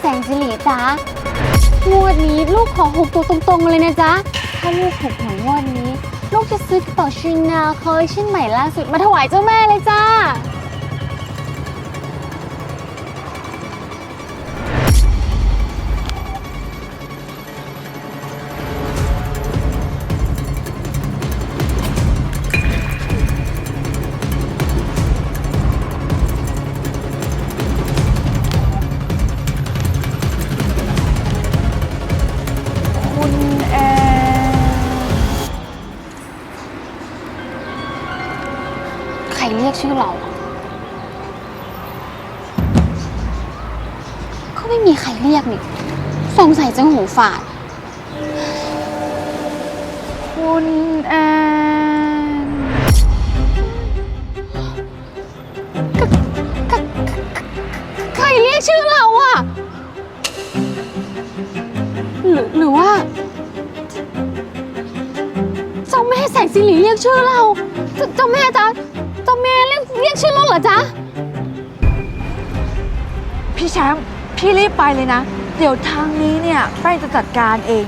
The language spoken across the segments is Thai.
แสงสิริจ้างวดนี้ลูกขอหกตัวตรงๆเลยนะจ๊ะ ถ้าลูกถูกหวยงวดนี้ ลูกจะซื้อกระเป๋าชินาคอลเลชั่นใหม่ล่าสุดมาถวายเจ้าแม่เลยจ้า ชื่อเราก็ไม่มีใครเรียกนี่สงสัยจะหูฝาด คุณแอนใครเรียกชื่อเราอะหรือหรือว่าเจ้าแม่แสงสิริเรียกชื่อเราเจ้าเจ้าแม่จ๊ะ เจ้าแม่เรียกเรียกชื่อเราเหรอจ๊ะ พี่แชมป์พี่รีบไปเลยนะ เดี๋ยวทางนี้เนี่ยแป้งจะจัดการเอง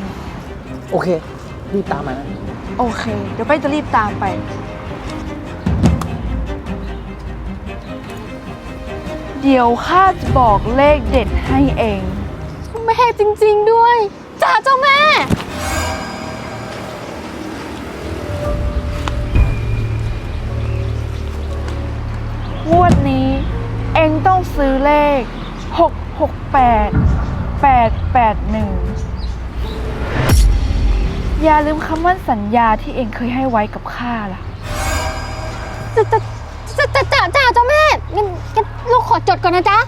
โอเค รีบตามมานะ โอเค เดี๋ยวแป้งจะรีบตามไป เดี๋ยวข้าจะบอกเลขเด็ดให้เองเจ้าแม่จริง ๆ ด้วยจ้าเจ้าแม่ องต้องซื้อเลข 668 881 อย่าลืมคำมั่นสัญญาที่เองเคยให้ไว้กับข้าล่ะ จ้าจ้าจ้าจ้าจ้าจ้าเจ้าแม่งั้นงั้นลูกขอจดก่อนนะจ๊ะ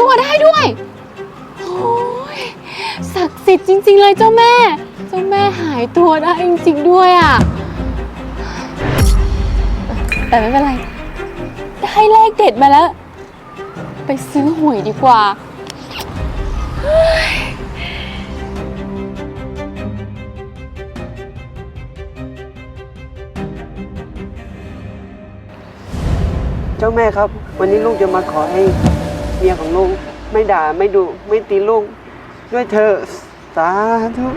ตัวได้ด้วยโอ้ยศักดิ์สิทธิ์จริง ๆ เลยเจ้าแม่ เจ้าแม่หายตัวได้จริง ๆ ด้วยอะ แต่ไม่เป็นไร ได้เลขเด็ดมาแล้ว ไปซื้อหวยดีกว่า เจ้าแม่ครับ วันนี้ลูกจะมาขอให้ มียของลูกไม่ด่าไม่ดุไม่ตีลูกด้วยเธอะสาธุ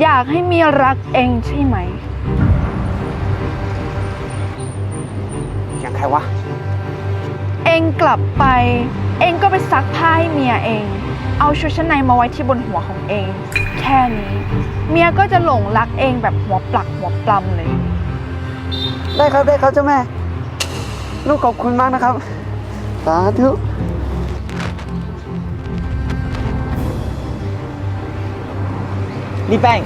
อยากให้เมียรักเองใช่ไหม อย่างใครวะ เองกลับไป เองก็ไปซักผ้าให้เมียเอง เอาชุดชั้นในมาไว้ที่บนหัวของเอง แค่นี้ เมียก็จะหลงรักเองแบบหัวปลักหัวปลำเลย ได้ครับได้ครับเจ้าแม่ ลูกขอบคุณมากนะครับ สาธุนี่แป้ง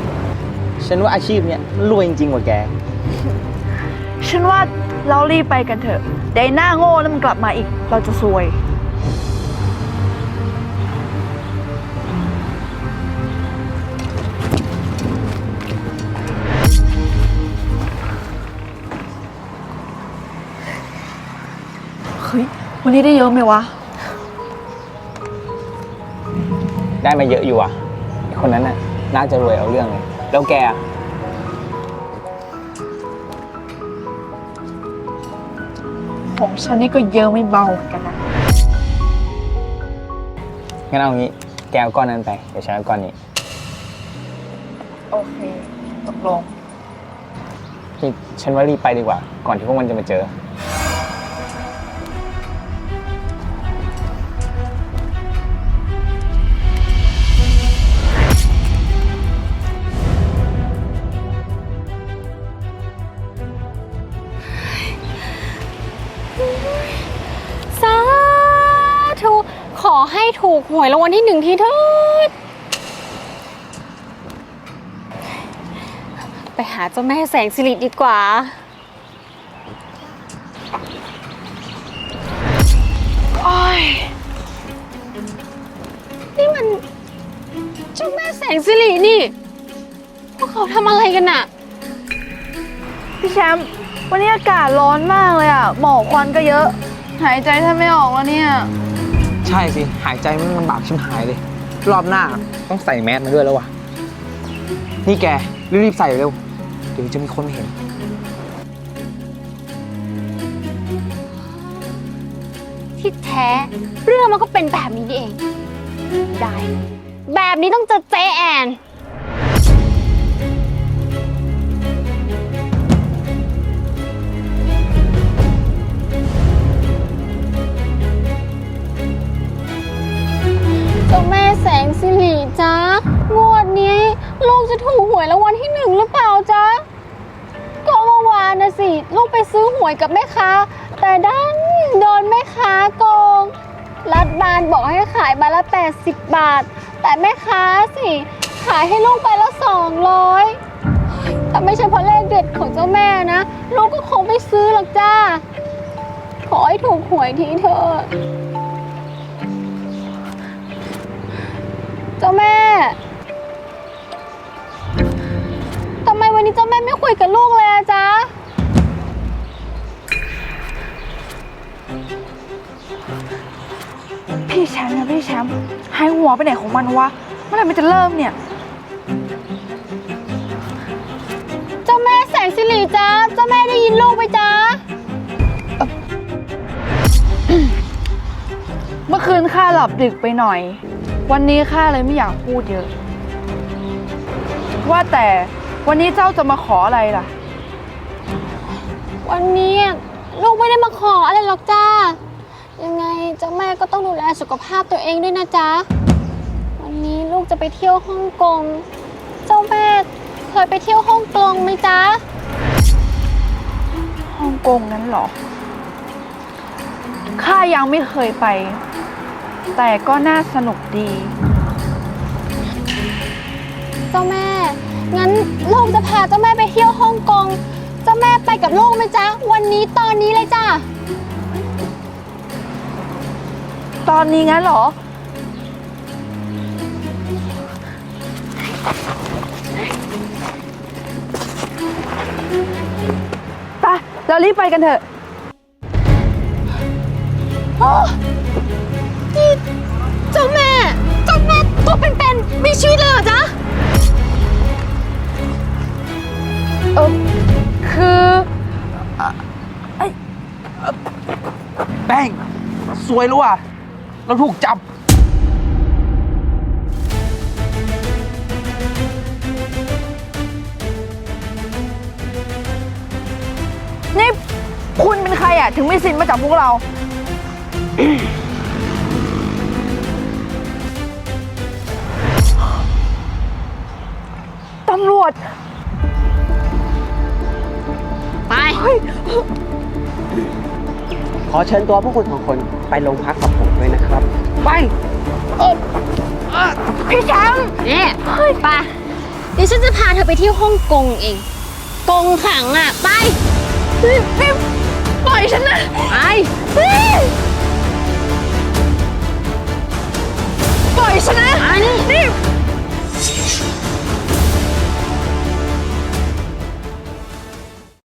ฉันว่าอาชีพเนี้ยมันรวยจริงๆกว่าแก ฉันว่าเรารีบไปกันเถอะเดี๋ยวไอ้หน้าโง่แล้วมันกลับมาอีก เราจะซวย นนี้ได้เยอะไหมวะ ได้มาเยอะอยู่อะไอ้คนนั้นน่ะน่าจะรวยเอาเรื่องเลย แล้วแกอะของฉันนี่ก็เยอะไม่เบาเหมือนกันนะ งั้นเอางี้ แกเอาก้อนนั้นไป เดี๋ยวฉันเอาก้อนนี้ โอเค ตกลง นี่ฉันว่ารีบไปดีกว่า ก่อนที่พวกมันจะมาเจอ ให้ถูกหวยรางวัลที่หนึ่งทีเถิดไปหาเจ้าแม่แสงสิริดีกว่า โอ้ย นี่มันเจ้าแม่แสงสิรินี่ พวกเขาทำอะไรกันน่ะ พี่แชมป์วันนี้อากาศร้อนมากเลยอะ หมอกควันก็เยอะ หายใจแทบไม่ออกแล้วเนี่ย ช่สิ หายใจมันลำบากชิมหายเลย รอบหน้าต้องใส่แมสมาด้วยแล้ววะนี่แก รีบๆใส่เร็ว เดี๋ยวจะมีคนมาเห็น ที่แท้ เรื่องมันก็เป็นแบบนี้นี่เอง ได้ แบบนี้ต้องเจอเจแอน จ้าแม่แสงสิริจ๊ะงวดนี้ ลูกจะถูกหวยรางวัลที่หนึ่งหรือเปล่าจ๊ะก็เมื่อวานนะสิ ลูกไปซื้อหวยกับแม่ค้า แต่ด้านโดนแม่ค้าโกง รัฐบาลบอกให้ขายใบละ 80 บาท แต่แม่ค้าสิ ขายให้ลูกใบละ 200ถ้าไม่ใช่เพราะเลขเด็ดของเจ้าแม่นะ ลูกก็คงไม่ซื้อหรอกจ้า ขอให้ถูกหวยทีเถอะ จ้าแม่ทำไมวันนี้เจ้าแม่ไม่คุยกับลูกเลยอะจ๊ะ พี่แชมป์นะพี่แชมป์หายหัวไปไหนของมันวะ เมื่อไหร่มันจะเริ่มเนี่ย เจ้าแม่แสงสิริจ๊ะ เจ้าแม่ได้ยินลูกไหมจ๊ะ เมื่อคืนข้าหลับดึกไปหน่อย วันนี้ข้าเลยไม่อยากพูดเยอะ ว่าแต่วันนี้เจ้าจะมาขออะไรล่ะ วันนี้ลูกไม่ได้มาขออะไรหรอกจ้า ยังไงเจ้าแม่ก็ต้องดูแลสุขภาพตัวเองด้วยนะจ๊ะ วันนี้ลูกจะไปเที่ยวฮ่องกง เจ้าแม่เคยไปเที่ยวฮ่องกงไหมจ๊ะ ฮ่องกงนั้นเหรอ ข้ายังไม่เคยไป แต่ก็น่าสนุกดี เจ้าแม่ งั้นลูกจะพาเจ้าแม่ไปเที่ยวฮ่องกง เจ้าแม่ไปกับลูกไหมจ๊ะ วันนี้ตอนนี้เลยจ้ะ ตอนนี้งั้นเหรอ ไป เรารีบไปกันเถอะ โอ้นี่ เจ้าแม่เจ้าแม่ตัวเป็นๆมีชีวิตเลยเหรอจ๊ะเออคือแป้งสวยแล้ว่ะเราถูกจับ นี่คุณเป็นใครอะ ถึงไม่สินมาจับพวกเราำรวจ ไป ขอเชิญตัวพวกคุณสองคนไปโรงพักกับผมด้วยนะครับ ไปพี่แชมป์เนี่ยไปเดี๋ยวฉันจะพาเธอไปเที่ยวฮ่องกงเอง กงขังอะ ไปนี่นี่ปล่อยฉันนะไปนี่ปล่อยฉันนะมานี่นี่